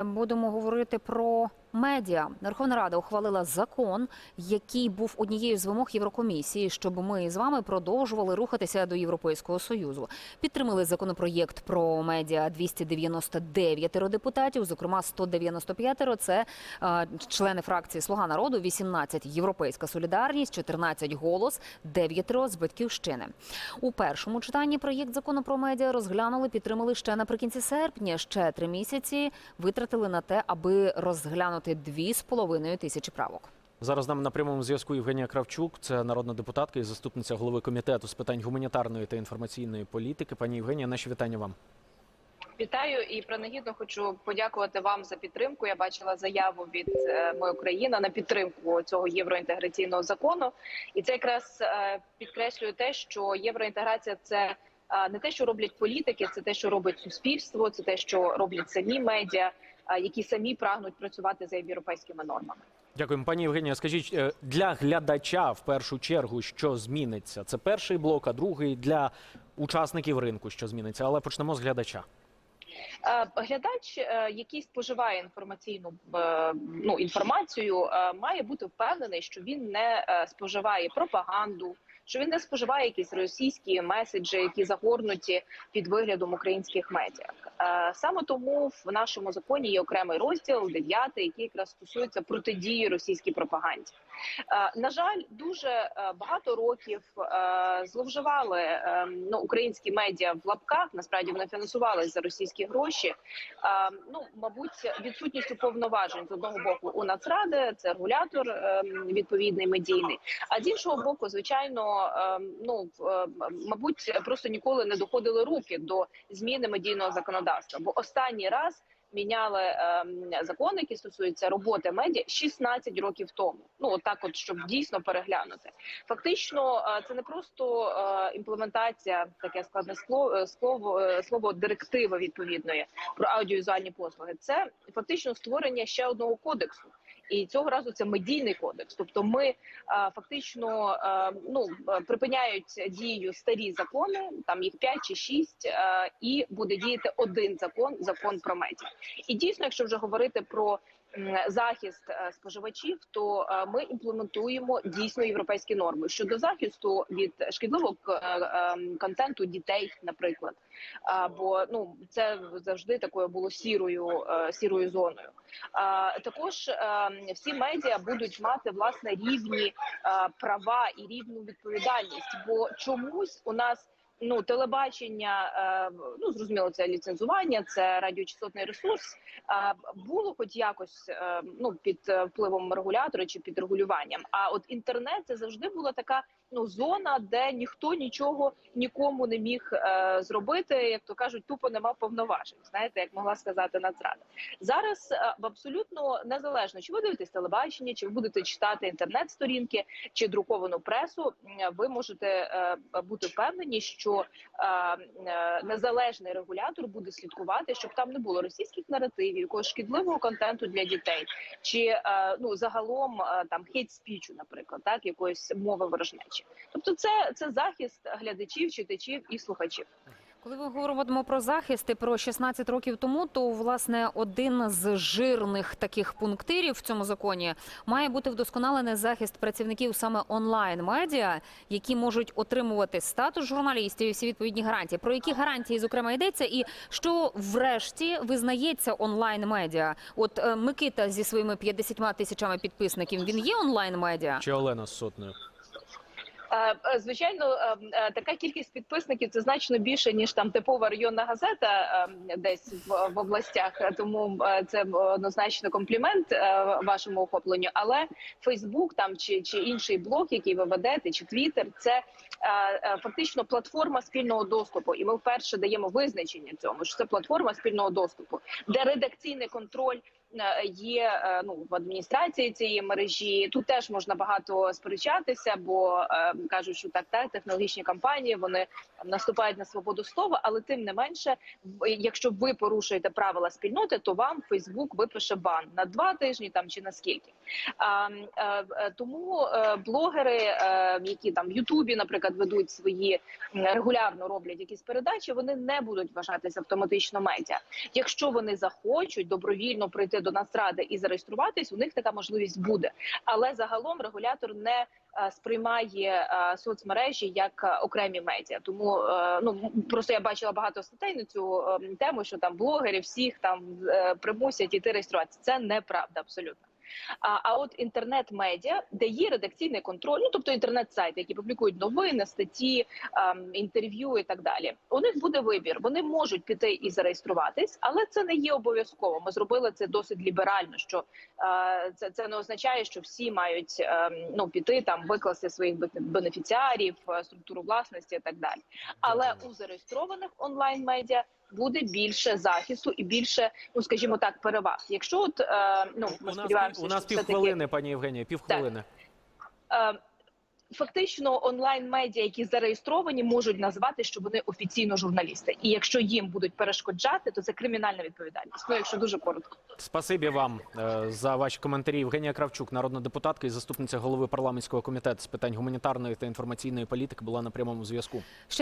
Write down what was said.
the Будемо говорити про медіа. Верховна Рада ухвалила закон, який був однією з вимог Єврокомісії, щоб ми з вами продовжували рухатися до Європейського союзу. Підтримали законопроєкт про медіа 299 депутатів, зокрема 195 – це члени фракції Слуга народу, 18 – Європейська солідарність, 14 – голос, 9 з батьківщини. У першому читанні проєкт закону про медіа розглянули, підтримали ще наприкінці серпня. Ще три місяці витратили на те, аби розглянути дві з половиною тисячі правок. Зараз з нами на прямому зв'язку Євгенія Кравчук, це народна депутатка і заступниця голови комітету з питань гуманітарної та інформаційної політики. Пані Євгенія, наші вітання вам. Вітаю і принагідно хочу подякувати вам за підтримку. Я бачила заяву від е, моєї країни на підтримку цього євроінтеграційного закону, і це якраз е, підкреслює те, що євроінтеграція це не те, що роблять політики, це те, що робить суспільство, це те, що роблять самі медіа, які самі прагнуть працювати за європейськими нормами. Дякуємо, пані Євгенія. Скажіть е, для глядача в першу чергу, що зміниться? Це перший блок, а другий для учасників ринку, що зміниться. Але почнемо з глядача. Е, Глядач, е, який споживає інформаційну е, ну інформацію, має бути впевнений, що він не споживає пропаганду, що він не споживає якісь російські меседжі, які загорнуті під виглядом українських медіа. Саме тому в нашому законі є окремий розділ, дев'ятий, який якраз стосується протидії російській пропаганді. На жаль, дуже багато років зловживали е, ну, українські медіа в лапках. Насправді вони фінансувалися за російські гроші. Е, Ну, мабуть, відсутністю повноважень з одного боку у Нацради, це регулятор е, відповідний медійний. А з іншого боку, звичайно, е, ну мабуть, просто ніколи не доходили руки до зміни медійного законодавства. Бо останній раз міняли е, закони, які стосуються роботи медіа 16 років тому. Ну от так, от щоб дійсно переглянути. Фактично, е, це не просто е, імплементація, таке складне слово, е, слово, е, слово директиви відповідної про аудіовізуальні послуги. Це фактично створення ще одного кодексу. І цього разу це медійний кодекс. Тобто, ми е, фактично е, ну е, припиняють дію старі закони, там їх 5 чи 6, е, і буде діяти один закон закон про медіа. І дійсно, якщо вже говорити про захист е, споживачів, то е, ми імплементуємо дійсно європейські норми щодо захисту від шкідливого е, е, контенту дітей, наприклад. Бо ну це завжди такою було сірою сірою зоною. Також е, всі медіа будуть мати власне рівні права і рівну відповідальність, бо чомусь у нас. Ну, телебачення, е, ну зрозуміло, це ліцензування, це радіочастотний ресурс. Було хоч якось е, ну під е, впливом регулятора чи під регулюванням. А от інтернет це завжди була така ну зона, де ніхто нічого нікому не міг зробити, як то кажуть, тупо нема повноважень. Знаєте, як могла сказати Нацрада. Зараз в абсолютно незалежно, чи ви дивитесь телебачення, чи ви будете читати інтернет-сторінки, чи друковану пресу, ви можете бути впевнені, що е, е, незалежний регулятор буде слідкувати, щоб там не було російських наративів, якогось шкідливого контенту для дітей, чи е, ну загалом там хейт спічу, наприклад, так якоїсь мови ворожнечі. Тобто, це, це захист глядачів, читачів і слухачів. Коли ми говоримо про захист і про 16 років тому, то власне один з жирних таких пунктирів в цьому законі має бути вдосконалений захист працівників саме онлайн медіа, які можуть отримувати статус журналістів і всі відповідні гарантії. Про які гарантії зокрема йдеться, і що врешті визнається онлайн медіа? От е, Микита зі своїми 50 тисячами підписників він є онлайн медіа. Чи Олена з сотнею? Звичайно, така кількість підписників це значно більше ніж там типова районна газета десь в, областях. Тому це однозначно комплімент вашому охопленню. Але Фейсбук там чи, чи інший блог, який ви ведете, чи Твіттер, це фактично платформа спільного доступу. І ми вперше даємо визначення цьому, що це платформа спільного доступу, де редакційний контроль є е, ну в адміністрації цієї мережі. Тут теж можна багато сперечатися, бо е, кажуть, що так, так технологічні компанії вони наступають на свободу слова, але тим не менше, якщо ви порушуєте правила спільноти, то вам Фейсбук випише бан на два тижні там чи на скільки. Е, е, тому е, блогери, е, які там в Ютубі, наприклад, ведуть свої регулярно роблять якісь передачі, вони не будуть вважатися автоматично медіа. Якщо вони захочуть добровільно прийти до Нацради і зареєструватись, у них така можливість буде. Але загалом регулятор не е, сприймає е, соцмережі як е, окремі медіа. Тому ну просто я бачила багато статей на цю е, тему, що там блогери всіх там примусять іти реєструватися. Це неправда абсолютно. А, а от інтернет-медіа, де є редакційний контроль, ну тобто інтернет-сайти, які публікують новини, статті, ем, інтерв'ю і так далі. У них буде вибір. Вони можуть піти і зареєструватись, але це не є обов'язково. Ми зробили це досить ліберально. Що е, це, це не означає, що всі мають ем, ну піти там викласти своїх бе- бенефіціарів, е, структуру власності і так далі. Але у зареєстрованих онлайн медіа буде більше захисту і більше, ну скажімо так, переваг. Якщо от е, ну ми сподіваємося, у нас півхвилини, пані Євгенія, півхвилини. е, Фактично, онлайн-медіа, які зареєстровані, можуть назвати, що вони офіційно журналісти. І якщо їм будуть перешкоджати, то це кримінальна відповідальність. Ну, якщо дуже коротко. Спасибі вам е, за ваші коментарі. Євгенія Кравчук, народна депутатка і заступниця голови парламентського комітету з питань гуманітарної та інформаційної політики, була на прямому зв'язку.